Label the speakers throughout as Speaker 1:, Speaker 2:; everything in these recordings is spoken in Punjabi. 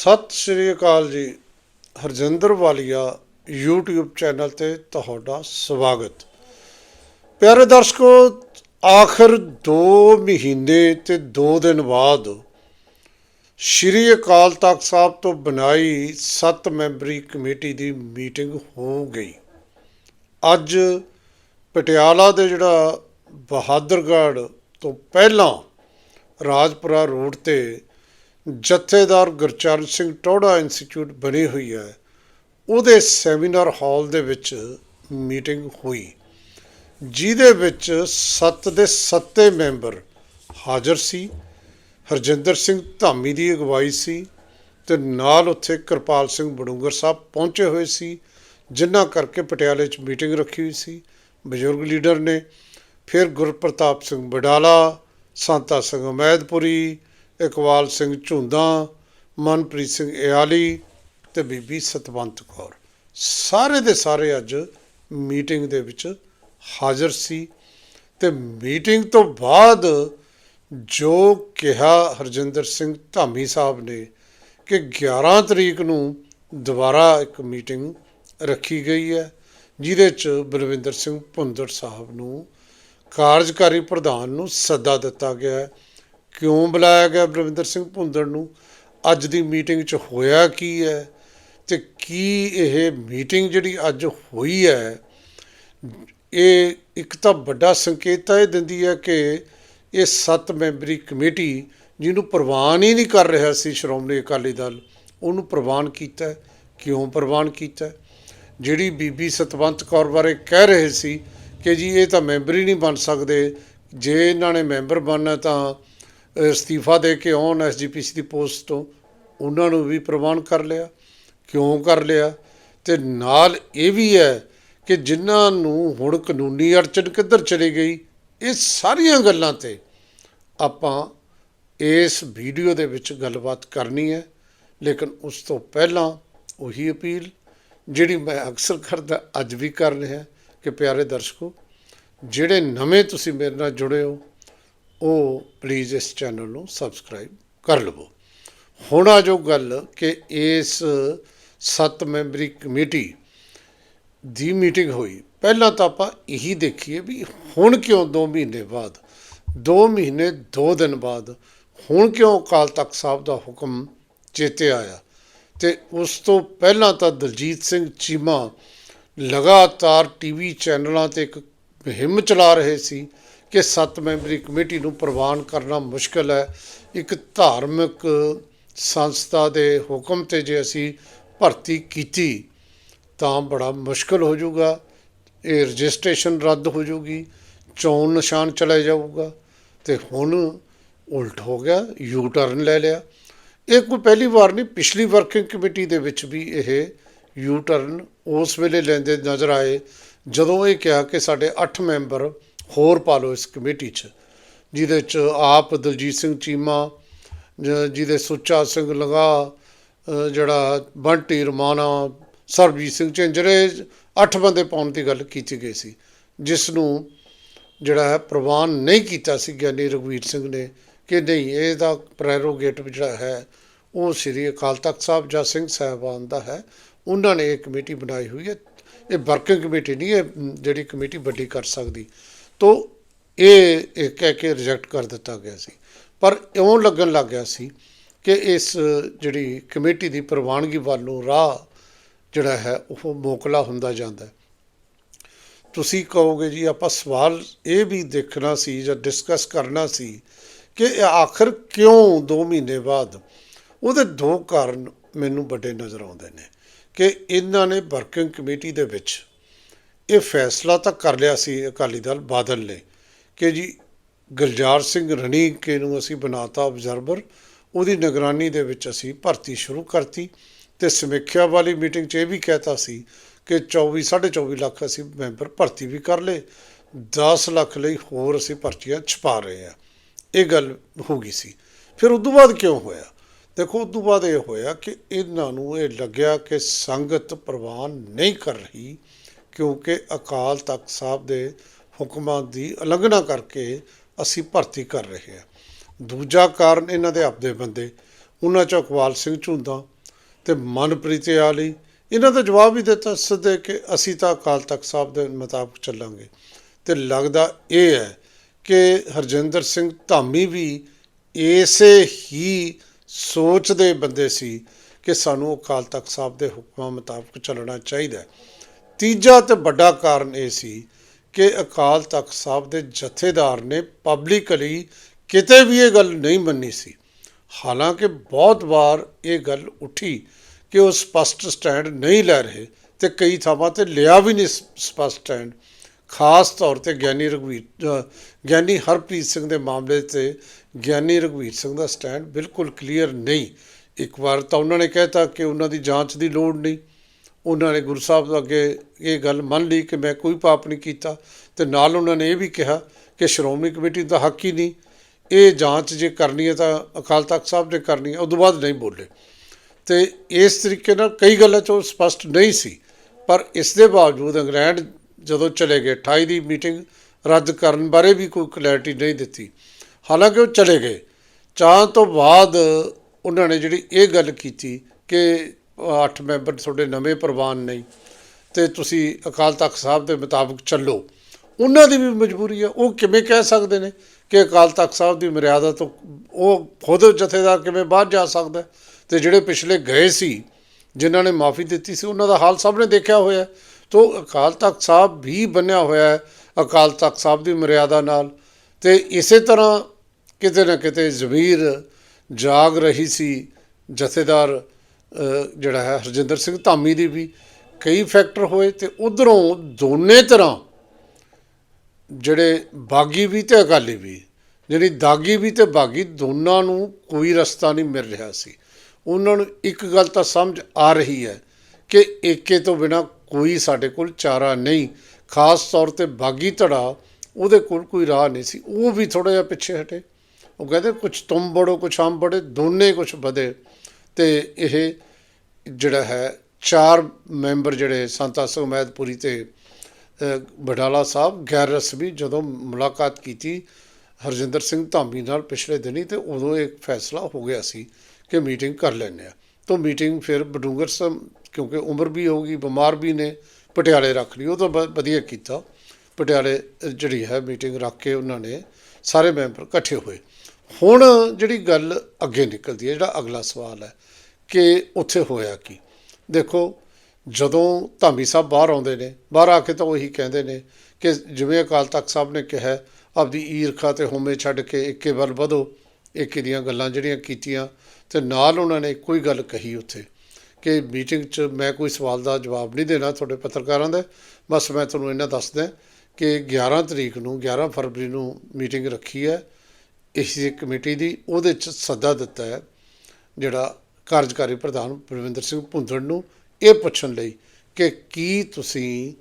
Speaker 1: ਸਤਿ ਸ਼੍ਰੀ ਅਕਾਲ ਜੀ। ਹਰਜਿੰਦਰ ਵਾਲੀਆ YouTube ਚੈਨਲ ਤੇ ਤੁਹਾਡਾ ਸਵਾਗਤ। ਪਿਆਰੇ ਦਰਸ਼ਕੋ, ਆਖਰ 2 ਮਹੀਨੇ ਤੇ 2 ਦਿਨ ਬਾਅਦ ਸ਼੍ਰੀ ਅਕਾਲ ਤਖਤ ਸਾਹਿਬ ਤੋਂ ਬਣਾਈ 7 ਮੈਂਬਰੀ ਕਮੇਟੀ ਦੀ ਮੀਟਿੰਗ ਹੋ ਗਈ। ਅੱਜ ਪਟਿਆਲਾ ਦੇ ਜਿਹੜਾ ਬਹਾਦਰਗੜ੍ਹ ਤੋਂ ਪਹਿਲਾਂ ਰਾਜਪੁਰਾ ਰੋਡ ਤੇ ਜਥੇਦਾਰ ਗੁਰਚਰਨ ਸਿੰਘ ਟੋੜਾ ਇੰਸਟੀਚਿਊਟ ਬਣੀ ਹੋਈ ਹੈ। ਉਹਦੇ ਸੈਮੀਨਾਰ ਹਾਲ ਦੇ ਵਿੱਚ ਮੀਟਿੰਗ ਹੋਈ। ਜਿਹਦੇ ਵਿੱਚ 7 ਦੇ 7 ਮੈਂਬਰ ਹਾਜ਼ਰ ਸੀ। ਹਰਜਿੰਦਰ ਸਿੰਘ ਧਾਮੀ ਦੀ ਅਗਵਾਈ ਸੀ ਤੇ ਨਾਲ ਉੱਥੇ ਕਿਰਪਾਲ ਸਿੰਘ ਬੜੂੰਗਰ ਸਾਹਿਬ ਪਹੁੰਚੇ ਹੋਏ ਸੀ, ਜਿਨ੍ਹਾਂ ਕਰਕੇ ਪਟਿਆਲੇ 'ਚ ਮੀਟਿੰਗ ਰੱਖੀ ਹੋਈ ਸੀ। ਬਜ਼ੁਰਗ ਲੀਡਰ ਨੇ। ਫਿਰ ਗੁਰਪ੍ਰਤਾਪ ਸਿੰਘ ਬਡਾਲਾ, ਸੰਤਾ ਸਿੰਘ ਅਮੈਦਪੁਰੀ ਇਕਬਾਲ ਸਿੰਘ ਝੁੰਦਾ, ਮਨਪ੍ਰੀਤ ਸਿੰਘ ਇਆਲੀ ਤੇ ਬੀਬੀ ਸਤਵੰਤ ਕੌਰ। ਸਾਰੇ ਦੇ ਸਾਰੇ ਅੱਜ ਮੀਟਿੰਗ ਦੇ ਵਿੱਚ ਹਾਜ਼ਰ ਸੀ ਤੇ ਮੀਟਿੰਗ ਤੋਂ ਬਾਅਦ ਜੋ ਕਿਹਾ ਹਰਜਿੰਦਰ ਸਿੰਘ ਧਾਮੀ ਸਾਹਿਬ ਨੇ ਕਿ 11 ਤਰੀਕ ਨੂੰ ਦੁਬਾਰਾ ਇੱਕ ਮੀਟਿੰਗ ਰੱਖੀ ਗਈ ਹੈ, ਜਿਹਦੇ ਚ ਬਲਵਿੰਦਰ ਸਿੰਘ ਭੁੰਦਰ ਸਾਹਿਬ ਨੂੰ ਕਾਰਜਕਾਰੀ ਪ੍ਰਧਾਨ ਨੂੰ ਸੱਦਾ ਦਿੱਤਾ ਗਿਆ ਹੈ। ਕਿਉਂ ਬੁਲਾਇਆ ਗਿਆ ਬਲਵਿੰਦਰ ਸਿੰਘ ਭੁੰਦੜ ਨੂੰ? ਅੱਜ ਦੀ ਮੀਟਿੰਗ 'ਚ ਹੋਇਆ ਕੀ ਹੈ? ਤੇ ਕੀ ਇਹ ਮੀਟਿੰਗ ਜਿਹੜੀ ਅੱਜ ਹੋਈ ਹੈ, ਇਹ ਇੱਕ ਤਾਂ ਵੱਡਾ ਸੰਕੇਤ ਤਾਂ ਇਹ ਦਿੰਦੀ ਹੈ ਕਿ ਇਹ ਸੱਤ ਮੈਂਬਰੀ ਕਮੇਟੀ ਜਿਹਨੂੰ ਪ੍ਰਵਾਨ ਹੀ ਨਹੀਂ ਕਰ ਰਿਹਾ ਸੀ ਸ਼੍ਰੋਮਣੀ ਅਕਾਲੀ ਦਲ, ਉਹਨੂੰ ਪ੍ਰਵਾਨ ਕੀਤਾ ਕਿਉਂ ਪ੍ਰਵਾਨ ਕੀਤਾ ਜਿਹੜੀ ਬੀਬੀ ਸਤਵੰਤ ਕੌਰ ਬਾਰੇ ਕਹਿ ਰਹੇ ਸੀ ਕਿ ਜੀ ਇਹ ਤਾਂ ਮੈਂਬਰ ਹੀ ਨਹੀਂ ਬਣ ਸਕਦੇ, ਜੇ ਇਹਨਾਂ ਨੇ ਮੈਂਬਰ ਬਣਨਾ ਤਾਂ ਅਸਤੀਫਾ ਦੇ ਕੇ ਆਉਣ ਐਸਜੀਪੀਸੀ ਦੀ ਪੋਸਟ ਤੋਂ, ਉਹਨਾਂ ਨੂੰ ਵੀ ਪ੍ਰਵਾਨ ਕਰ ਲਿਆ, ਕਿਉਂ ਕਰ ਲਿਆ? ਤੇ ਨਾਲ ਇਹ ਵੀ ਹੈ ਕਿ ਜਿਨ੍ਹਾਂ ਨੂੰ ਹੁਣ ਕਾਨੂੰਨੀ ਅੜਚਨ ਕਿੱਧਰ ਚਲੀ ਗਈ, ਇਹ ਸਾਰੀਆਂ ਗੱਲਾਂ ਤੇ ਆਪਾਂ ਇਸ ਵੀਡੀਓ ਦੇ ਵਿੱਚ ਗੱਲਬਾਤ ਕਰਨੀ ਹੈ, ਲੇਕਿਨ ਉਸ ਤੋਂ ਪਹਿਲਾਂ ਉਹੀ ਅਪੀਲ, ਜਿਹੜੀ ਮੈਂ ਅਕਸਰ ਕਰਦਾ, ਅੱਜ ਵੀ ਕਰ ਰਿਹਾ, ਕਿ ਪਿਆਰੇ ਦਰਸ਼ਕੋ, ਜਿਹੜੇ ਨਵੇਂ ਤੁਸੀਂ ਮੇਰੇ ਨਾਲ ਜੁੜੇ ਹੋ ਉਹ ਪਲੀਜ਼ ਇਸ ਚੈਨਲ ਨੂੰ ਸਬਸਕ੍ਰਾਈਬ ਕਰ ਲਵੋ। ਹੁਣ ਆ ਜੋ ਗੱਲ ਕਿ ਇਸ ਸੱਤ ਮੈਂਬਰੀ ਕਮੇਟੀ ਦੀ ਮੀਟਿੰਗ ਹੋਈ। ਪਹਿਲਾਂ ਤਾਂ ਆਪਾਂ ਇਹੀ ਦੇਖੀਏ ਵੀ ਹੁਣ ਕਿਉਂ 2 ਮਹੀਨੇ ਬਾਅਦ 2 ਮਹੀਨੇ 2 ਦਿਨ ਬਾਅਦ, ਹੁਣ ਕਿਉਂ ਅਕਾਲ ਤਖਤ ਸਾਹਿਬ ਦਾ ਹੁਕਮ ਚੇਤੇ ਆਇਆ? ਤੇ ਉਸ ਤੋਂ ਪਹਿਲਾਂ ਤਾਂ ਦਲਜੀਤ ਸਿੰਘ ਚੀਮਾ ਲਗਾਤਾਰ ਟੀਵੀ ਚੈਨਲਾਂ ਤੇ ਇੱਕ ਮੁਹਿੰਮ ਚਲਾ ਰਹੇ ਸੀ। ਕਿ ਸੱਤ ਮੈਂਬਰੀ ਕਮੇਟੀ ਨੂੰ ਪ੍ਰਵਾਨ ਕਰਨਾ ਮੁਸ਼ਕਲ ਹੈ। ਇੱਕ ਧਾਰਮਿਕ ਸੰਸਥਾ ਦੇ ਹੁਕਮ ਤੇ ਜੇ ਅਸੀਂ ਭਰਤੀ ਕੀਤੀ, ਤਾਂ ਬੜਾ ਮੁਸ਼ਕਲ ਹੋ ਜਾਊਗਾ। ਇਹ ਰਜਿਸਟ੍ਰੇਸ਼ਨ ਰੱਦ ਹੋ ਜਾਊਗੀ, ਚੋਣ ਨਿਸ਼ਾਨ ਚਲਾ ਜਾਊਗਾ ਤੇ ਹੁਣ ਉਲਟ ਹੋ ਗਿਆ ਯੂ ਟਰਨ ਲੈ ਲਿਆ। ਇਹ ਕੋਈ ਪਹਿਲੀ ਵਾਰ ਨਹੀਂ, ਪਿਛਲੀ ਵਰਕਿੰਗ ਕਮੇਟੀ ਦੇ ਵਿੱਚ ਵੀ ਇਹ ਯੂ ਟਰਨ ਉਸ ਵੇਲੇ ਲੈਂਦੇ ਨਜ਼ਰ ਆਏ, ਜਦੋਂ ਇਹ ਕਿਹਾ ਕਿ ਸਾਡੇ 8 ਮੈਂਬਰ ਹੋਰ ਪਾ ਲਓ ਇਸ ਕਮੇਟੀ 'ਚ, ਜਿਹਦੇ 'ਚ ਆਪ ਦਲਜੀਤ ਸਿੰਘ ਚੀਮਾ ਜਿਹਦੇ ਸੁੱਚਾ ਸਿੰਘ ਲਗਾ ਜਿਹੜਾ ਬੰਟੀ ਰਮਾਨਾ ਸਰਬਜੀਤ ਸਿੰਘ ਝਿੰਜਰੇ, ਅੱਠ ਬੰਦੇ ਪਾਉਣ ਦੀ ਗੱਲ ਕੀਤੀ ਗਈ ਸੀ, ਜਿਸ ਨੂੰ ਜਿਹੜਾ ਹੈ ਪ੍ਰਵਾਨ ਨਹੀਂ ਕੀਤਾ ਸੀ ਗਿਆਨੀ ਰਘਵੀਰ ਸਿੰਘ ਨੇ ਕਿ ਨਹੀਂ, ਇਹਦਾ ਪ੍ਰੈਰੋਗੇਟਿਵ ਜਿਹੜਾ ਹੈ, ਉਹ ਸ੍ਰੀ ਅਕਾਲ ਤਖਤ ਸਾਹਿਬ ਜਾਂ ਸਿੰਘ ਸਾਹਿਬਾਨ ਦਾ ਹੈ, ਉਹਨਾਂ ਨੇ ਇਹ ਕਮੇਟੀ ਬਣਾਈ ਹੋਈ ਹੈ, ਇਹ ਵਰਕਿੰਗ ਕਮੇਟੀ ਨਹੀਂ, ਇਹ ਜਿਹੜੀ ਕਮੇਟੀ ਵੱਡੀ ਕਰ ਸਕਦੀ। ਤੋਂ ਇਹ ਇਹ ਕਹਿ ਕੇ ਰਿਜੈਕਟ ਕਰ ਦਿੱਤਾ ਗਿਆ ਸੀ। ਪਰ ਇਉਂ ਲੱਗਣ ਲੱਗ ਗਿਆ ਸੀ ਕਿ ਇਸ ਜਿਹੜੀ ਕਮੇਟੀ ਦੀ ਪ੍ਰਵਾਨਗੀ ਵੱਲ ਨੂੰ ਰਾਹ ਜਿਹੜਾ ਹੈ, ਉਹ ਮੋਕਲਾ ਹੁੰਦਾ ਜਾਂਦਾ ਹੈ। ਤੁਸੀਂ ਕਹੋਗੇ ਜੀ, ਆਪਾਂ ਸਵਾਲ ਇਹ ਵੀ ਦੇਖਣਾ ਸੀ ਜਾਂ ਡਿਸਕਸ ਕਰਨਾ ਸੀ ਕਿ ਆਖਰ ਕਿਉਂ 2 ਮਹੀਨੇ ਬਾਅਦ? ਉਹਦੇ ਦੋ ਕਾਰਨ ਮੈਨੂੰ ਵੱਡੇ ਨਜ਼ਰ ਆਉਂਦੇ ਨੇ ਕਿ ਇਹਨਾਂ ਨੇ ਵਰਕਿੰਗ ਕਮੇਟੀ ਦੇ ਵਿੱਚ ਇਹ ਫੈਸਲਾ ਤਾਂ ਕਰ ਲਿਆ ਸੀ ਅਕਾਲੀ ਦਲ ਬਾਦਲ ਨੇ ਕਿ ਜੀ ਗੁਲਜ਼ਾਰ ਸਿੰਘ ਰਣੀਕੇ ਨੂੰ ਅਸੀਂ ਬਣਾਤਾ ਆਬਜ਼ਰਵਰ ਉਹਦੀ ਨਿਗਰਾਨੀ ਦੇ ਵਿੱਚ ਅਸੀਂ ਭਰਤੀ ਸ਼ੁਰੂ ਕਰਤੀ ਤੇ ਸਮੀਖਿਆ ਵਾਲੀ ਮੀਟਿੰਗ 'ਚ ਇਹ ਵੀ ਕਹਿਤਾ ਸੀ ਕਿ 24 24.5 ਲੱਖ ਅਸੀਂ ਮੈਂਬਰ ਭਰਤੀ ਵੀ ਕਰ ਲਏ 10 ਲੱਖ ਲਈ ਹੋਰ ਅਸੀਂ ਭਰਤੀਆਂ ਛਪਾ ਰਹੇ ਆ ਇਹ ਗੱਲ ਹੋ ਗਈ ਸੀ। ਫਿਰ ਉਦੋਂ ਬਾਅਦ ਕਿਉਂ ਹੋਇਆ? ਦੇਖੋ, ਉਦੋਂ ਬਾਅਦ ਇਹ ਹੋਇਆ ਕਿ ਇਹਨਾਂ ਨੂੰ ਇਹ ਲੱਗਿਆ ਕਿ ਸੰਗਤ ਪ੍ਰਵਾਨ ਨਹੀਂ ਕਰ ਰਹੀ। ਕਿਉਂਕਿ ਅਕਾਲ ਤਖਤ ਸਾਹਿਬ ਦੇ ਹੁਕਮਾਂ ਦੀ ਉਲੰਘਣਾ ਕਰਕੇ ਅਸੀਂ ਭਰਤੀ ਕਰ ਰਹੇ ਹਾਂ। ਦੂਜਾ ਕਾਰਨ ਇਹਨਾਂ ਦੇ ਆਪਦੇ ਬੰਦੇ, ਉਹਨਾਂ 'ਚੋਂ ਇਕਬਾਲ ਸਿੰਘ ਝੁੰਦਾ ਤੇ ਮਨਪ੍ਰੀਤ ਆਲੀ, ਇਹਨਾਂ ਦਾ ਜਵਾਬ ਵੀ ਦਿੱਤਾ ਸਿੱਧੇ ਕਿ ਅਸੀਂ ਤਾਂ ਅਕਾਲ ਤਖਤ ਸਾਹਿਬ ਦੇ ਮੁਤਾਬਕ ਚੱਲਾਂਗੇ। ਤੇ ਲੱਗਦਾ ਇਹ ਹੈ ਕਿ ਹਰਜਿੰਦਰ ਸਿੰਘ ਧਾਮੀ ਵੀ ਇਸੇ ਹੀ ਸੋਚ ਦੇ ਬੰਦੇ ਸੀ ਕਿ ਸਾਨੂੰ ਅਕਾਲ ਤਖਤ ਸਾਹਿਬ ਦੇ ਹੁਕਮਾਂ ਮੁਤਾਬਕ ਚੱਲਣਾ ਚਾਹੀਦਾ ਤੀਜਾ ਤੇ ਵੱਡਾ ਕਾਰਨ ਇਹ ਸੀ ਕਿ ਅਕਾਲ ਤਖਤ ਸਾਹਿਬ ਦੇ ਜਥੇਦਾਰ ਨੇ ਪਬਲਿਕਲੀ ਕਿਤੇ ਵੀ ਇਹ ਗੱਲ ਨਹੀਂ ਮੰਨੀ ਸੀ। ਹਾਲਾਂਕਿ ਬਹੁਤ ਵਾਰ ਇਹ ਗੱਲ ਉੱਠੀ ਕਿ ਉਹ ਸਪਸ਼ਟ ਸਟੈਂਡ ਨਹੀਂ ਲੈ ਰਹੇ ਤੇ ਕਈ ਥਾਵਾਂ ਤੇ ਲਿਆ ਵੀ ਨਹੀਂ ਸ- ਸਪਸ਼ਟ ਸਟੈਂਡ। ਖਾਸ ਤੌਰ ਤੇ ਗਿਆਨੀ ਰਘਵੀਰ ਗਿਆਨੀ ਹਰਪ੍ਰੀਤ ਸਿੰਘ ਦੇ ਮਾਮਲੇ ਤੇ ਗਿਆਨੀ ਰਘਵੀਰ ਸਿੰਘ ਦਾ ਸਟੈਂਡ ਬਿਲਕੁਲ ਕਲੀਅਰ ਨਹੀਂ। ਇੱਕ ਵਾਰ ਤਾਂ ਉਹਨਾਂ ਨੇ ਕਹਿਤਾ ਕਿ ਉਹਨਾਂ ਦੀ ਜਾਂਚ ਦੀ ਲੋੜ ਨਹੀਂ। ਉਹਨਾਂ ਨੇ ਗੁਰੂ ਸਾਹਿਬ ਅੱਗੇ ਇਹ ਗੱਲ ਮੰਨ ਲਈ ਕਿ ਮੈਂ ਕੋਈ ਪਾਪ ਨਹੀਂ ਕੀਤਾ। ਤੇ ਨਾਲ ਉਹਨਾਂ ਨੇ ਇਹ ਵੀ ਕਿਹਾ ਕਿ ਸ਼੍ਰੋਮਣੀ ਕਮੇਟੀ ਦਾ ਹੱਕ ਹੀ ਨਹੀਂ। ਇਹ ਜਾਂਚ ਜੇ ਕਰਨੀ ਹੈ ਤਾਂ ਅਕਾਲ ਤਖਤ ਸਾਹਿਬ ਨੇ ਕਰਨੀ ਹੈ ਉਦੋਂ ਬਾਅਦ ਨਹੀਂ ਬੋਲੇ। ਤੇ ਇਸ ਤਰੀਕੇ ਨਾਲ ਕਈ ਗੱਲਾਂ 'ਚੋਂ ਉਹ ਸਪਸ਼ਟ ਨਹੀਂ ਸੀ। ਪਰ ਇਸ ਦੇ ਬਾਵਜੂਦ ਇੰਗਲੈਂਡ ਜਦੋਂ ਚਲੇ ਗਏ 28 ਦੀ ਮੀਟਿੰਗ ਰੱਦ ਕਰਨ ਬਾਰੇ ਵੀ ਕੋਈ ਕਲੈਰਿਟੀ ਨਹੀਂ ਦਿੱਤੀ। ਹਾਲਾਂਕਿ ਉਹ ਚਲੇ ਗਏ। ਚਾਹ ਤੋਂ ਬਾਅਦ ਉਹਨਾਂ ਨੇ ਜਿਹੜੀ ਇਹ ਗੱਲ ਕੀਤੀ ਕਿ 8 ਮੈਂਬਰ ਤੁਹਾਡੇ ਨਵੇਂ ਪ੍ਰਵਾਨ ਨਹੀਂ ਤੇ ਤੁਸੀਂ ਅਕਾਲ ਤਖਤ ਸਾਹਿਬ ਦੇ ਮੁਤਾਬਕ ਚੱਲੋ ਉਹਨਾਂ ਦੀ ਵੀ ਮਜਬੂਰੀ ਹੈ ਉਹ ਕਿਵੇਂ ਕਹਿ ਸਕਦੇ ਨੇ ਕਿ ਅਕਾਲ ਤਖਤ ਸਾਹਿਬ ਦੀ ਮਰਿਆਦਾ ਤੋਂ ਉਹ ਖੁਦ ਜਥੇਦਾਰ ਕਿਵੇਂ ਬਾਹਰ ਜਾ ਸਕਦਾ ਹੈ? ਤੇ ਜਿਹੜੇ ਪਿਛਲੇ ਗਏ ਸੀ, ਜਿਨ੍ਹਾਂ ਨੇ ਮਾਫੀ ਦਿੱਤੀ ਸੀ, ਉਹਨਾਂ ਦਾ ਹਾਲ ਸਭ ਨੇ ਦੇਖਿਆ ਹੋਇਆ ਹੈ। ਤੋ ਅਕਾਲ ਤਖਤ ਸਾਹਿਬ ਵੀ ਬੰਨਿਆ ਹੋਇਆ ਹੈ ਅਕਾਲ ਤਖਤ ਸਾਹਿਬ ਦੀ ਮਰਿਆਦਾ ਨਾਲ ਤੇ ਇਸੇ ਤਰ੍ਹਾਂ ਕਿਤੇ ਨਾ ਕਿਤੇ ਜ਼ਮੀਰ ਜਾਗ ਰਹੀ ਸੀ ਜਥੇਦਾਰ ਜਿਹੜਾ ਹੈ ਹਰਜਿੰਦਰ ਸਿੰਘ ਧਾਮੀ ਦੀ ਵੀ ਕਈ ਫੈਕਟਰ ਹੋਏ ਤੇ ਉਧਰੋਂ ਦੋਨੇ ਤਰ੍ਹਾਂ ਜਿਹੜੇ ਬਾਗੀ ਵੀ ਤੇ ਅਕਾਲੀ ਵੀ, ਜਿਹੜੀ ਦਾਗੀ ਵੀ ਤੇ ਬਾਗੀ ਦੋਨਾਂ ਨੂੰ ਕੋਈ ਰਸਤਾ ਨਹੀਂ ਮਿਲ ਰਿਹਾ ਸੀ। ਉਹਨਾਂ ਨੂੰ ਇੱਕ ਗੱਲ ਤਾਂ ਸਮਝ ਆ ਰਹੀ ਹੈ ਕਿ ਏਕੇ ਤੋਂ ਬਿਨਾ ਕੋਈ ਸਾਡੇ ਕੋਲ ਚਾਰਾ ਨਹੀਂ, ਖਾਸ ਤੌਰ ਤੇ ਬਾਗੀ ਧੜਾ ਉਹਦੇ ਕੋਲ ਕੋਈ ਰਾਹ ਨਹੀਂ ਸੀ। ਉਹ ਵੀ ਥੋੜਾ ਜਿਹਾ ਪਿੱਛੇ ਹਟੇ। ਉਹ ਕਹਿੰਦੇ ਕੁਝ ਤੁਮ ਬੜੋ ਕੁਛ ਹਮ ਬੜੇ, ਦੋਨੇ ਕੁਛ ਵਧੇ। ਤੇ ਇਹ ਜਿਹੜਾ ਹੈ, ਚਾਰ ਮੈਂਬਰ ਜਿਹੜੇ ਸੰਤਾ ਸੁਮੈਦਪੁਰੀ ਤੇ ਬਡਾਲਾ ਸਾਹਿਬ, ਗੈਰ ਰਸਮੀ ਜਦੋਂ ਮੁਲਾਕਾਤ ਕੀਤੀ, ਹਰਜਿੰਦਰ ਸਿੰਘ ਧਾਮੀ ਨਾਲ ਪਿਛਲੇ ਦਿਨੀ ਤੇ ਉਦੋਂ ਇੱਕ ਫੈਸਲਾ ਹੋ ਗਿਆ ਸੀ ਕਿ ਮੀਟਿੰਗ ਕਰ ਲੈਂਦੇ ਆ। ਤੋਂ ਮੀਟਿੰਗ ਫਿਰ ਬਡੂੰਗਰ ਸਾਹਿਬ ਕਿਉਂਕਿ ਉਮਰ ਵੀ ਹੋ ਗਈ, ਬਿਮਾਰ ਵੀ ਨੇ, ਪਟਿਆਲੇ ਰੱਖ ਲਈ, ਉਹ ਤਾਂ ਬ- ਵਧੀਆ ਕੀਤਾ। ਪਟਿਆਲੇ ਜਿਹੜੀ ਹੈ ਮੀਟਿੰਗ ਰੱਖ ਕੇ ਉਹਨਾਂ ਨੇ ਸਾਰੇ ਮੈਂਬਰ ਇਕੱਠੇ ਹੋਏ। ਹੁਣ ਜਿਹੜੀ ਗੱਲ ਅੱਗੇ ਨਿਕਲਦੀ ਹੈ ਜਿਹੜਾ ਅਗਲਾ ਸਵਾਲ ਹੈ ਕਿ ਉੱਥੇ ਹੋਇਆ ਕੀ? ਦੇਖੋ ਜਦੋਂ ਧਾਮੀ ਸਾਹਿਬ ਬਾਹਰ ਆਉਂਦੇ ਨੇ ਬਾਹਰ ਆ ਕੇ ਤਾਂ ਉਹੀ ਕਹਿੰਦੇ ਨੇ ਕਿ ਜਿਵੇਂ ਅਕਾਲ ਤਖਤ ਸਾਹਿਬ ਨੇ ਕਿਹਾ ਹੈ, ਆਪਦੀ ਈਰਖਾ ਤੇ ਹੋਮੇ ਛੱਡ ਕੇ ਇੱਕੇ ਵੱਲ ਵਧੋ ਇੱਕੇ ਦੀਆਂ ਗੱਲਾਂ ਜਿਹੜੀਆਂ ਕੀਤੀਆਂ ਤੇ ਨਾਲ ਉਹਨਾਂ ਨੇ ਕੋਈ ਗੱਲ ਕਹੀ ਉੱਥੇ ਕਿ ਮੀਟਿੰਗ 'ਚ ਮੈਂ ਕੋਈ ਸਵਾਲ ਦਾ ਜਵਾਬ ਨਹੀਂ ਦੇਣਾ ਤੁਹਾਡੇ ਪੱਤਰਕਾਰਾਂ ਦਾ। ਬਸ ਮੈਂ ਤੁਹਾਨੂੰ ਇਹਨਾਂ ਦੱਸਦਾ ਕਿ 11 ਤਰੀਕ ਨੂੰ 11 ਫਰਵਰੀ ਨੂੰ ਮੀਟਿੰਗ ਰੱਖੀ ਹੈ। ਇਸ ਕਮੇਟੀ ਦੀ, ਉਹਦੇ 'ਚ ਸੱਦਾ ਦਿੱਤਾ ਹੈ, ਜਿਹੜਾ ਕਾਰਜਕਾਰੀ ਪ੍ਰਧਾਨ ਪ੍ਰਵਿੰਦਰ ਸਿੰਘ ਭੁੰਦੜ ਨੂੰ ਇਹ ਪੁੱਛਣ ਲਈ ਕਿ ਕੀ ਤੁਸੀਂ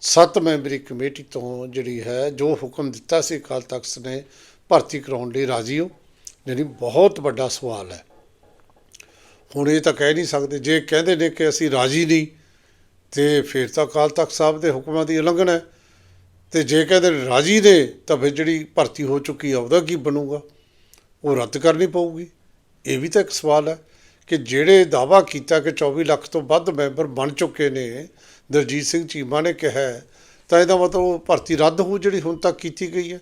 Speaker 1: ਸੱਤ ਮੈਂਬਰੀ ਕਮੇਟੀ ਤੋਂ ਜਿਹੜੀ ਹੈ, ਜੋ ਹੁਕਮ ਦਿੱਤਾ ਸੀ ਅਕਾਲ ਤਖਤ ਨੇ, ਭਰਤੀ ਕਰਾਉਣ ਲਈ ਰਾਜ਼ੀ ਹੋ? ਯਾਨੀ ਬਹੁਤ ਵੱਡਾ ਸਵਾਲ ਹੈ। ਹੁਣ ਇਹ ਤਾਂ ਕਹਿ ਨਹੀਂ ਸਕਦੇ। ਜੇ ਕਹਿੰਦੇ ਨੇ ਕਿ ਅਸੀਂ ਰਾਜ਼ੀ ਨਹੀਂ, ਤੇ ਫਿਰ ਤਾਂ ਅਕਾਲ ਤਖਤ ਸਾਹਿਬ ਦੇ ਹੁਕਮਾਂ ਦੀ ਉਲੰਘਣਾ ਹੈ। ਤੇ ਜੇ ਕਹਿੰਦੇ ਰਾਜ਼ੀ ਨੇ ਤਾਂ ਫਿਰ ਜਿਹੜੀ ਭਰਤੀ ਹੋ ਚੁੱਕੀ ਆ, ਉਹਦਾ ਕੀ ਬਣੂਗਾ? ਉਹ ਰੱਦ ਕਰਨੀ ਪਊਗੀ। ਇਹ ਵੀ ਤਾਂ ਇੱਕ ਸਵਾਲ ਹੈ ਕਿ ਜਿਹੜੇ ਦਾਵਾ ਕੀਤਾ ਕਿ 24 ਲੱਖ ਤੋਂ ਵੱਧ ਮੈਂਬਰ ਬਣ ਚੁੱਕੇ ਨੇ ਦਰਜੀਤ ਸਿੰਘ ਚੀਮਾ ਨੇ ਕਿਹਾ ਤਾਂ ਇਹਦਾ ਮਤਲਬ ਉਹ ਭਰਤੀ ਰੱਦ ਹੋ ਜਿਹੜੀ ਹੁਣ ਤੱਕ ਕੀਤੀ ਗਈ ਹੈ।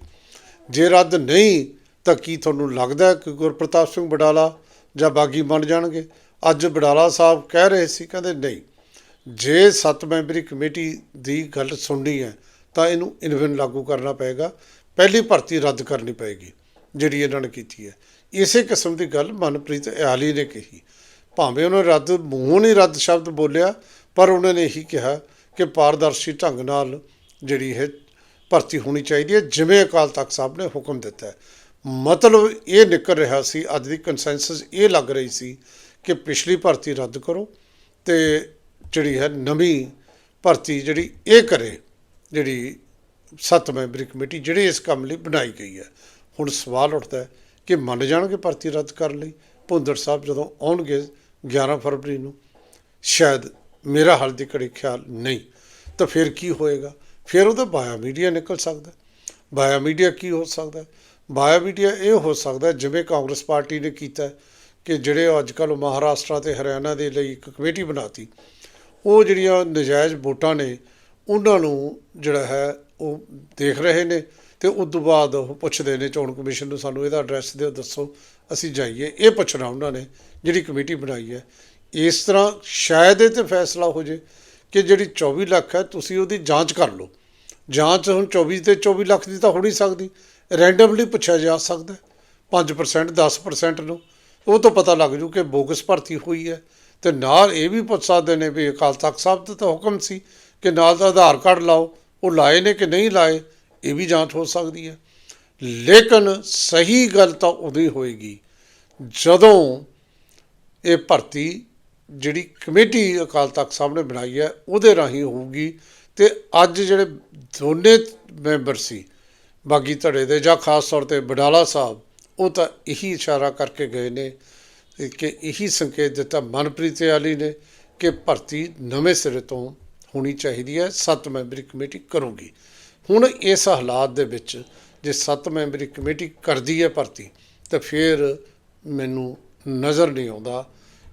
Speaker 1: ਜੇ ਰੱਦ ਨਹੀਂ, ਤਾਂ ਕੀ ਤੁਹਾਨੂੰ ਲੱਗਦਾ ਕਿ ਗੁਰਪ੍ਰਤਾਪ ਸਿੰਘ ਬਡਾਲਾ ਜਾਂ ਬਾਗੀ ਬਣ ਜਾਣਗੇ? ਅੱਜ ਬਡਾਲਾ ਸਾਹਿਬ ਕਹਿ ਰਹੇ ਸੀ, ਕਹਿੰਦੇ ਨਹੀਂ। ਜੇ ਸੱਤ ਮੈਂਬਰੀ ਕਮੇਟੀ ਦੀ ਗੱਲ ਸੁਣਨੀ ਹੈ ਤਾਂ ਇਹਨੂੰ ਇਨਵਿਨ ਲਾਗੂ ਕਰਨਾ ਪਏਗਾ। ਪਹਿਲੀ ਭਰਤੀ ਰੱਦ ਕਰਨੀ ਪਏਗੀ, ਜਿਹੜੀ ਇਹਨਾਂ ਨੇ ਕੀਤੀ ਹੈ। ਇਸੇ ਕਿਸਮ ਦੀ ਗੱਲ ਮਨਪ੍ਰੀਤ ਇਆਲੀ ਨੇ ਕਹੀ। ਭਾਵੇਂ ਉਹਨੇ ਰੱਦ ਮੂੰਹੋਂ ਨਹੀਂ ਰੱਦ ਸ਼ਬਦ ਬੋਲਿਆ, ਪਰ ਉਹਨਾਂ ਨੇ ਇਹੀ ਕਿਹਾ ਕਿ ਪਾਰਦਰਸ਼ੀ ਢੰਗ ਨਾਲ ਜਿਹੜੀ ਹੈ ਭਰਤੀ ਹੋਣੀ ਚਾਹੀਦੀ ਹੈ, ਜਿਵੇਂ ਅਕਾਲ ਤਖਤ ਸਾਹਿਬ ਨੇ ਹੁਕਮ ਦਿੱਤਾ ਹੈ। ਮਤਲਬ ਇਹ ਨਿਕਲ ਰਿਹਾ ਸੀ, ਅੱਜ ਦੀ ਕੰਸੈਂਸਸ ਇਹ ਲੱਗ ਰਹੀ ਸੀ ਕਿ ਪਿਛਲੀ ਭਰਤੀ ਰੱਦ ਕਰੋ ਤੇ ਜਿਹੜੀ ਹੈ ਨਵੀਂ ਭਰਤੀ ਜਿਹੜੀ ਇਹ ਕਰੇ। ਜਿਹੜੀ ਸੱਤ ਮੈਂਬਰੀ ਕਮੇਟੀ ਜਿਹੜੇ ਇਸ ਕੰਮ ਲਈ ਬਣਾਈ ਗਈ ਹੈ, ਹੁਣ ਸਵਾਲ ਉੱਠਦਾ ਕਿ ਮੰਨ ਜਾਣਗੇ ਭਰਤੀ ਰੱਦ ਕਰਨ ਲਈ? ਭੁੰਦੜ ਸਾਹਿਬ ਜਦੋਂ ਆਉਣਗੇ 11 ਫਰਵਰੀ ਨੂੰ, ਸ਼ਾਇਦ ਮੇਰਾ ਹਾਲ ਦੀ ਘੜੀ ਖਿਆਲ ਨਹੀਂ, ਤਾਂ ਫਿਰ ਕੀ ਹੋਏਗਾ? ਫਿਰ ਉਹਦਾ ਬਾਇਆ ਮੀਡੀਆ ਨਿਕਲ ਸਕਦਾ ਬਾਇਆ ਮੀਡੀਆ ਕੀ ਹੋ ਸਕਦਾ ਬਾਇਆ ਮੀਡੀਆ ਇਹ ਹੋ ਸਕਦਾ ਜਿਵੇਂ ਕਾਂਗਰਸ ਪਾਰਟੀ ਨੇ ਕੀਤਾ ਕਿ ਜਿਹੜੇ ਅੱਜ ਕੱਲ੍ਹ ਮਹਾਰਾਸ਼ਟਰ ਤੇ ਹਰਿਆਣਾ ਦੇ ਲਈ ਇੱਕ ਕਮੇਟੀ ਬਣਾਤੀ, ਉਹ ਜਿਹੜੀਆਂ ਨਜਾਇਜ਼ ਵੋਟਾਂ ਨੇ ਉਹਨਾਂ ਨੂੰ ਜਿਹੜਾ ਹੈ ਉਹ ਦੇਖ ਰਹੇ ਨੇ ਤੇ ਉਸ ਤੋਂ ਬਾਅਦ ਉਹ ਪੁੱਛਦੇ ਨੇ, ਚੋਣ ਕਮਿਸ਼ਨ ਨੂੰ ਸਾਨੂੰ ਇਹਦਾ ਐਡਰੈਸ ਦਿਓ, ਦੱਸੋ, ਅਸੀਂ ਜਾਈਏ। ਇਹ ਪੁੱਛਣਾ ਉਹਨਾਂ ਨੇ, ਜਿਹੜੀ ਕਮੇਟੀ ਬਣਾਈ ਹੈ। ਇਸ ਤਰ੍ਹਾਂ ਸ਼ਾਇਦ ਇਹ ਤੇ ਫੈਸਲਾ ਹੋ ਜੇ ਕਿ ਜਿਹੜੀ 24 ਲੱਖ ਹੈ, ਤੁਸੀਂ ਉਹਦੀ ਜਾਂਚ ਕਰ ਲਓ। ਜਾਂਚ ਹੁਣ 24 ਤੇ 24 ਲੱਖ ਦੀ ਤਾਂ ਹੋ ਨਹੀਂ ਸਕਦੀ। ਰੈਂਡਮਲੀ ਪੁੱਛਿਆ ਜਾ ਸਕਦਾ ਹੈ। 5% 10% ਨੂੰ। ਉਹ ਤੋਂ ਪਤਾ ਲੱਗ ਜੂ ਕਿ ਬੋਗਸ ਭਰਤੀ ਹੋਈ ਹੈ। ਤੇ ਨਾਲ ਇਹ ਵੀ ਪੁੱਛ ਸਕਦੇ ਨੇ ਵੀ ਅਕਾਲ ਤਖਤ ਸਾਹਿਬ ਦਾ ਤਾਂ ਹੁਕਮ ਸੀ ਕਿ ਨਾਲ ਦਾ ਆਧਾਰ ਕਾਰਡ ਲਾਓ, ਉਹ ਲਾਏ ਨੇ ਕਿ ਨਹੀਂ ਲਾਏ, ਇਹ ਵੀ ਜਾਂਚ ਹੋ ਸਕਦੀ ਹੈ। ਲੇਕਿਨ ਸਹੀ ਗੱਲ ਤਾਂ ਉਦੋਂ ਹੀ ਹੋਏਗੀ ਜਦੋਂ ਇਹ ਭਰਤੀ ਜਿਹੜੀ ਕਮੇਟੀ ਅਕਾਲ ਤਖਤ ਸਾਹਿਬ ਨੇ ਬਣਾਈ ਹੈ, ਉਹਦੇ ਰਾਹੀਂ ਹੋਊਗੀ ਤੇ ਅੱਜ ਜਿਹੜੇ ਦੋਨੇ ਮੈਂਬਰ ਸੀ, ਬਾਗੀ ਧੜੇ ਦੇ ਜਾਂ ਖਾਸ ਤੌਰ ਤੇ ਬਡਾਲਾ ਸਾਹਿਬ, ਉਹ ਤਾਂ ਇਹੀ ਇਸ਼ਾਰਾ ਕਰਕੇ ਗਏ ਨੇ ਕਿ ਇਹੀ ਸੰਕੇਤ ਦਿੱਤਾ ਮਨਪ੍ਰੀਤ ਵਾਲੀ ਨੇ ਕਿ ਭਰਤੀ ਨਵੇਂ ਸਿਰੇ ਤੋਂ ਹੋਣੀ ਚਾਹੀਦੀ ਹੈ, ਸੱਤ ਮੈਂਬਰੀ ਕਮੇਟੀ ਕਰੂਗੀ। ਹੁਣ ਇਸ ਹਾਲਾਤ ਦੇ ਵਿੱਚ ਜੇ ਸੱਤ ਮੈਂਬਰੀ ਕਮੇਟੀ ਕਰਦੀ ਹੈ ਭਰਤੀ, ਤਾਂ ਫਿਰ ਮੈਨੂੰ ਨਜ਼ਰ ਨਹੀਂ ਆਉਂਦਾ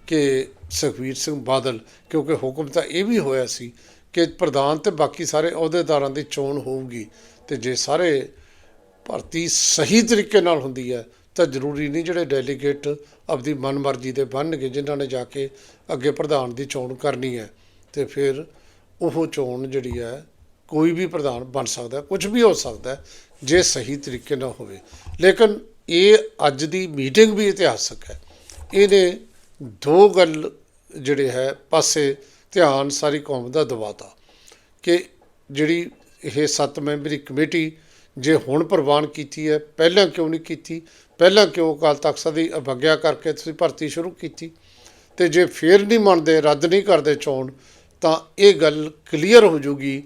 Speaker 1: ਕਿ ਸੁਖਬੀਰ ਸਿੰਘ ਬਾਦਲ, ਕਿਉਂਕਿ ਹੁਕਮ ਤਾਂ ਇਹ ਵੀ ਹੋਇਆ ਸੀ ਕਿ ਪ੍ਰਧਾਨ ਤੇ ਬਾਕੀ ਸਾਰੇ ਅਹੁਦੇਦਾਰਾਂ ਦੀ ਚੋਣ ਹੋਊਗੀ, ਤੇ ਜੇ ਸਾਰੇ ਭਰਤੀ ਸਹੀ ਤਰੀਕੇ ਨਾਲ ਹੁੰਦੀ ਹੈ, ਤਾਂ ਜ਼ਰੂਰੀ ਨਹੀਂ ਜਿਹੜੇ ਡੈਲੀਗੇਟ ਆਪਦੀ ਮਨਮਰਜ਼ੀ ਦੇ ਬਣਨਗੇ, ਜਿਨ੍ਹਾਂ ਨੇ ਜਾ ਕੇ ਅੱਗੇ ਪ੍ਰਧਾਨ ਦੀ ਚੋਣ ਕਰਨੀ ਹੈ, ਤੇ ਫਿਰ ਉਹ ਚੋਣ ਜਿਹੜੀ ਹੈ, ਕੋਈ ਵੀ ਪ੍ਰਧਾਨ ਬਣ ਸਕਦਾ ਕੁਝ ਵੀ ਹੋ ਸਕਦਾ ਜੇ ਸਹੀ ਤਰੀਕੇ ਨਾਲ ਹੋਵੇ। ਲੇਕਿਨ ਇਹ ਅੱਜ ਦੀ ਮੀਟਿੰਗ ਵੀ ਇਤਿਹਾਸਕ ਹੈ। ਇਹਨੇ ਦੋ ਗੱਲ ਜਿਹੜੇ ਹੈ, ਪਾਸੇ ਧਿਆਨ ਸਾਰੀ ਕੌਮ ਦਾ ਦਵਾਤਾ ਕਿ ਜਿਹੜੀ ਇਹ ਸੱਤ ਮੈਂਬਰੀ ਕਮੇਟੀ ਜੇ ਹੁਣ ਪ੍ਰਵਾਨ ਕੀਤੀ ਹੈ, ਪਹਿਲਾਂ ਕਿਉਂ ਨਹੀਂ ਕੀਤੀ? ਪਹਿਲਾਂ ਕਿਉਂ ਅਕਾਲ ਤਖਤ ਸਾਹਿਬ ਦੀ ਅਵਗਿਆ ਕਰਕੇ ਤੁਸੀਂ ਭਰਤੀ ਸ਼ੁਰੂ ਕੀਤੀ? ਤੇ ਜੇ ਫੇਰ ਨਹੀਂ ਮੰਨਦੇ, ਰੱਦ ਨਹੀਂ ਕਰਦੇ ਚੋਣ ਤਾਂ ਇਹ ਗੱਲ ਕਲੀਅਰ ਹੋ ਜੂਗੀ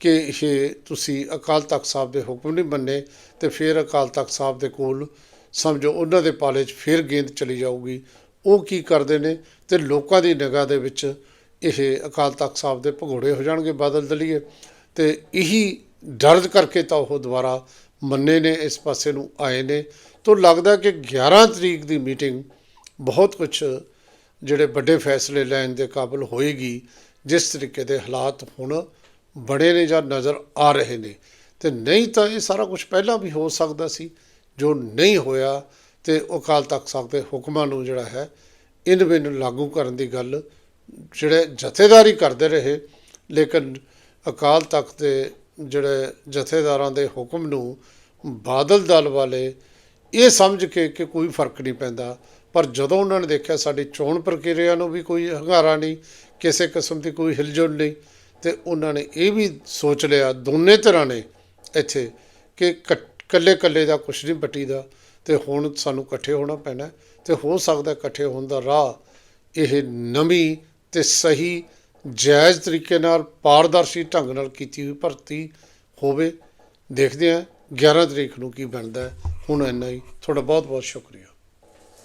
Speaker 1: ਕਿ ਇਹ ਤੁਸੀਂ ਅਕਾਲ ਤਖਤ ਸਾਹਿਬ ਦੇ ਹੁਕਮ ਨਹੀਂ ਮੰਨੇ ਤੇ ਫਿਰ ਅਕਾਲ ਤਖਤ ਸਾਹਿਬ ਦੇ ਕੋਲ ਸਮਝੋ ਉਹਨਾਂ ਦੇ ਪਾਲੇ 'ਚ ਫਿਰ ਗੇਂਦ ਚਲੀ ਜਾਊਗੀ। ਉਹ ਕੀ ਕਰਦੇ ਨੇ ਤੇ ਲੋਕਾਂ ਦੀ ਨਿਗਾਹ ਦੇ ਵਿੱਚ ਇਹ ਅਕਾਲ ਤਖਤ ਸਾਹਿਬ ਦੇ ਭਗੋੜੇ ਹੋ ਜਾਣਗੇ ਬਾਦਲ ਦਲੀਏ ਤੇ ਇਹੀ ਦਰਦ ਕਰਕੇ ਤਾਂ ਉਹ ਦੁਬਾਰਾ ਮੰਨੇ ਨੇ, ਇਸ ਪਾਸੇ ਨੂੰ ਆਏ ਨੇ। ਤੋਂ ਲੱਗਦਾ ਕਿ 11 ਤਰੀਕ ਦੀ ਮੀਟਿੰਗ ਬਹੁਤ ਕੁਝ ਜਿਹੜੇ ਵੱਡੇ ਫੈਸਲੇ ਲੈਣ ਦੇ ਕਾਬਿਲ ਹੋਏਗੀ ਜਿਸ ਤਰੀਕੇ ਦੇ ਹਾਲਾਤ ਹੁਣ ਬਣੇ ਨੇ ਜਾਂ ਨਜ਼ਰ ਆ ਰਹੇ ਨੇ, ਤੇ ਨਹੀਂ ਤਾਂ ਇਹ ਸਾਰਾ ਕੁਝ ਪਹਿਲਾਂ ਵੀ ਹੋ ਸਕਦਾ ਸੀ, ਜੋ ਨਹੀਂ ਹੋਇਆ, ਤੇ ਉਹ ਅਕਾਲ ਤਖਤ ਸਾਹਿਬ ਦੇ ਹੁਕਮਾਂ ਨੂੰ ਜਿਹੜਾ ਹੈ ਇਨ ਬਿਨ ਲਾਗੂ ਕਰਨ ਦੀ ਗੱਲ ਜਿਹੜੇ ਜਥੇਦਾਰੀ ਕਰਦੇ ਰਹੇ, ਲੇਕਿਨ ਅਕਾਲ ਤਖਤ ਦੇ ਜਿਹੜੇ ਜਥੇਦਾਰਾਂ ਦੇ ਹੁਕਮ ਨੂੰ ਬਾਦਲ ਦਲ ਵਾਲੇ ਇਹ ਸਮਝ ਕੇ ਕਿ ਕੋਈ ਫ਼ਰਕ ਨਹੀਂ ਪੈਂਦਾ ਪਰ ਜਦੋਂ ਉਹਨਾਂ ਨੇ ਦੇਖਿਆ ਸਾਡੀ ਚੋਣ ਪ੍ਰਕਿਰਿਆ ਨੂੰ ਵੀ ਕੋਈ ਹੰਗਾਰਾ ਨਹੀਂ, ਕਿਸੇ ਕਿਸਮ ਦੀ ਕੋਈ ਹਿਲਜੁਲ ਨਹੀਂ, ਤੇ ਉਹਨਾਂ ਨੇ ਇਹ ਵੀ ਸੋਚ ਲਿਆ ਦੋਨੇ ਤਰ੍ਹਾਂ ਨੇ ਇੱਥੇ ਕਿ ਕੱਲੇ ਕੱਲੇ ਦਾ ਕੁਛ ਨਹੀਂ ਪੱਟੀ ਦਾ ਤੇ ਹੁਣ ਸਾਨੂੰ ਇਕੱਠੇ ਹੋਣਾ ਪੈਣਾ ਤੇ ਹੋ ਸਕਦਾ ਇਕੱਠੇ ਹੋਣ ਦਾ ਰਾਹ ਇਹ ਨਵੀਂ ਤੇ ਸਹੀ ਜਾਇਜ਼ ਤਰੀਕੇ ਨਾਲ ਪਾਰਦਰਸ਼ੀ ਢੰਗ ਨਾਲ ਕੀਤੀ ਹੋਈ ਭਰਤੀ ਹੋਵੇ। ਦੇਖਦੇ ਹਾਂ 11 ਤਰੀਕ ਨੂੰ ਕੀ ਬਣਦਾ ਹੁਣ ਇੰਨਾ ਹੀ। ਤੁਹਾਡਾ ਬਹੁਤ ਬਹੁਤ ਸ਼ੁਕਰੀਆ।